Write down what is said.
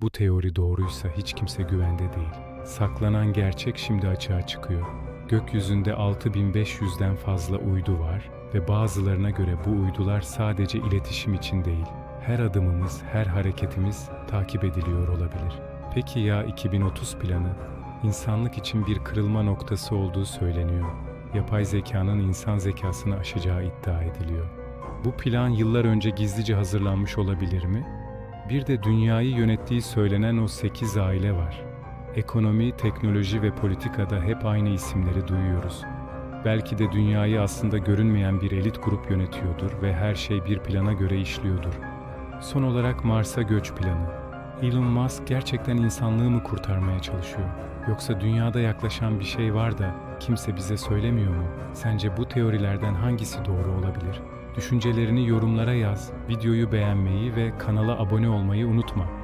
Bu teori doğruysa hiç kimse güvende değil. Saklanan gerçek şimdi açığa çıkıyor. Gökyüzünde 6500'den fazla uydu var ve bazılarına göre bu uydular sadece iletişim için değil, her adımımız, her hareketimiz takip ediliyor olabilir. Peki ya 2030 planı? İnsanlık için bir kırılma noktası olduğu söyleniyor. Yapay zekanın insan zekasını aşacağı iddia ediliyor. Bu plan yıllar önce gizlice hazırlanmış olabilir mi? Bir de dünyayı yönettiği söylenen o 8 aile var. Ekonomi, teknoloji ve politikada hep aynı isimleri duyuyoruz. Belki de dünyayı aslında görünmeyen bir elit grup yönetiyordur ve her şey bir plana göre işliyordur. Son olarak Mars'a göç planı. Elon Musk gerçekten insanlığı mı kurtarmaya çalışıyor? Yoksa dünyada yaklaşan bir şey var da kimse bize söylemiyor mu? Sence bu teorilerden hangisi doğru olabilir? Düşüncelerini yorumlara yaz, videoyu beğenmeyi ve kanala abone olmayı unutma.